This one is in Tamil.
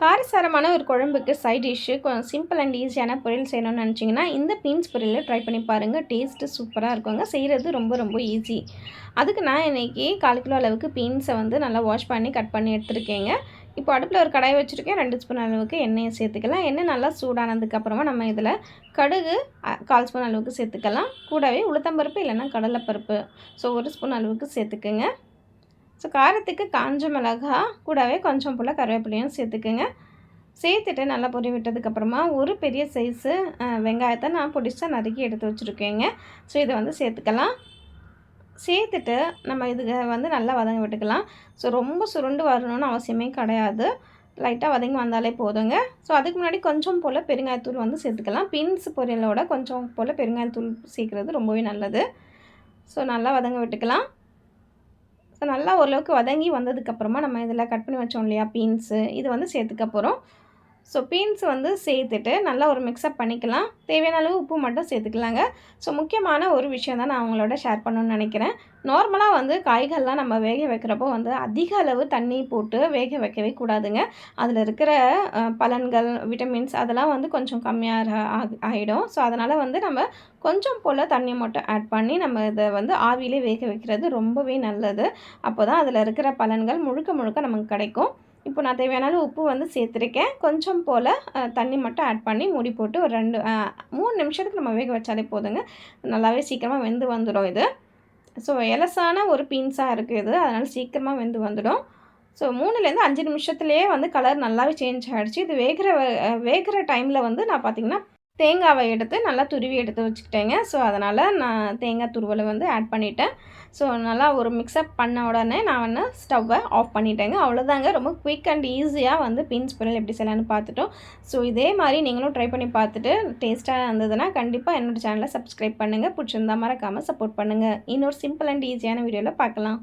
காரசாரமான ஒரு குழம்புக்கு சைட் டிஷ்ஷு கொஞ்சம் சிம்பிள் அண்ட் ஈஸியான பொரியல் செய்யணும்னு நினச்சிங்கன்னா இந்த பீன்ஸ் பொரியலை ட்ரை பண்ணி பாருங்கள் டேஸ்ட்டு சூப்பராக இருக்குங்க. செய்கிறது ரொம்ப ரொம்ப ஈஸி அதுக்கு நான் இன்றைக்கி கால் கிலோ அளவுக்கு பீன்ஸை வந்து நல்லா வாஷ் பண்ணி கட் பண்ணி எடுத்துருக்கேங்க. இப்போ அடுப்பில் ஒரு கடாய் வச்சுருக்கேன். ரெண்டு ஸ்பூன் அளவுக்கு எண்ணெயை சேர்த்துக்கலாம். எண்ணெய் நல்லா சூடானதுக்கப்புறமா நம்ம இதில் கடுகு கால் ஸ்பூன் அளவுக்கு சேர்த்துக்கலாம். கூடவே உளுத்தம்பருப்பு இல்லைன்னா கடலைப்பருப்பு. ஸோ ஒரு ஸ்பூன் அளவுக்கு சேர்த்துக்குங்க. ஸோ காரத்துக்கு காஞ்ச மிளகா கூடவே கொஞ்சம் போல் கருவேப்பிலையும் சேர்த்துக்குங்க. சேர்த்துட்டு நல்லா பொறி விட்டதுக்கப்புறமா ஒரு பெரிய சைஸு வெங்காயத்தை நான் பிடிச்சா நறுக்கி எடுத்து வச்சுருக்கேங்க. ஸோ இதை வந்து சேர்த்துக்கலாம். சேர்த்துட்டு நம்ம இதுக்கு வந்து நல்லா வதங்க விட்டுக்கலாம். ஸோ ரொம்ப சுருண்டு வரணும்னு அவசியமே கிடையாது. லைட்டாக வதங்கி வந்தாலே போதுங்க. ஸோ அதுக்கு முன்னாடி கொஞ்சம் போல் பெருங்காயத்தூள் வந்து சேர்த்துக்கலாம். பீன்ஸ் பொரியலோட கொஞ்சம் போல் பெருங்காயத்தூள் சேர்க்குறது ரொம்பவே நல்லது. ஸோ நல்லா வதங்க விட்டுக்கலாம். ஸோ நல்லா ஓரளவுக்கு வதங்கி வந்ததுக்கப்புறமா நம்ம இதில் கட் பண்ணி வச்சோம் இல்லையா? பீன்ஸு இது வந்து சேர்த்துக்க போகிறோம் ஸோ பீன்ஸ் வந்து சேர்த்துட்டு நல்லா ஒரு மிக்ஸ்அப் பண்ணிக்கலாம். தேவையான அளவு உப்பு மட்டும் சேர்த்துக்கலாங்க. ஸோ முக்கியமான ஒரு விஷயம் தான் நான் அவங்களோட ஷேர் பண்ணணும்னு நினைக்கிறேன். நார்மலாக வந்து காய்கள்லாம் நம்ம வேக வைக்கிறப்போ வந்து அதிக அளவு தண்ணி போட்டு வேக வைக்கவே கூடாதுங்க. அதில் இருக்கிற பலன்கள் விட்டமின்ஸ் அதெல்லாம் வந்து கொஞ்சம் கம்மியாக ஆகிடும் ஸோ அதனால் வந்து நம்ம கொஞ்சம் போல் தண்ணி மட்டும் ஆட் பண்ணி நம்ம இதை வந்து ஆவியிலே வேக வைக்கிறது ரொம்பவே நல்லது. அப்போ தான் அதில் இருக்கிற பலன்கள் முழுக்க முழுக்க நமக்கு கிடைக்கும். இப்போ நான் தேவையான உப்பு வந்து சேர்த்துருக்கேன். கொஞ்சம் போல் தண்ணி மட்டும் ஆட் பண்ணி மூடி போட்டு ஒரு ரெண்டு மூணு நிமிஷத்துக்கு நம்ம வேக வச்சாலே போதுங்க. நல்லாவே சீக்கிரமாக வெந்து வந்துடும் இது. ஸோ எலசான ஒரு பீன்ஸாக இருக்குது இது. அதனால் சீக்கிரமாக வெந்து வந்துடும் ஸோ மூணுலேருந்து அஞ்சு நிமிஷத்துலேயே வந்து கலர் நல்லாவே சேஞ்ச் ஆகிடுச்சு இது வேகிற வேகிற டைமில் வந்து நான் பார்த்திங்கன்னா தேங்காவை எடுத்து நல்லா துருவி எடுத்து வச்சுக்கிட்டேங்க. ஸோ அதனால் நான் தேங்காய் துருவலை வந்து ஆட் பண்ணிவிட்டேன் ஸோ நல்லா ஒரு மிக்ஸ்அப் பண்ண உடனே நான் வந்து ஸ்டவ்வை ஆஃப் பண்ணிட்டேங்க. அவ்வளோதாங்க ரொம்ப குயிக் அண்ட் ஈஸியாக வந்து பீன்ஸ் பொரியல் எப்படி செய்யலான்னு பார்த்துட்டோம். ஸோ இதே மாதிரி நீங்களும் ட்ரை பண்ணி பார்த்துட்டு டேஸ்ட்டாக இருந்ததுன்னா கண்டிப்பாக என்னோடய சேனலை சப்ஸ்கிரைப் பண்ணுங்கள் பிடிச்சிருந்தா மறக்காமல் சப்போர்ட் பண்ணுங்கள் இன்னொரு சிம்பிள் அண்ட் ஈஸியான வீடியோவில் பார்க்கலாம்.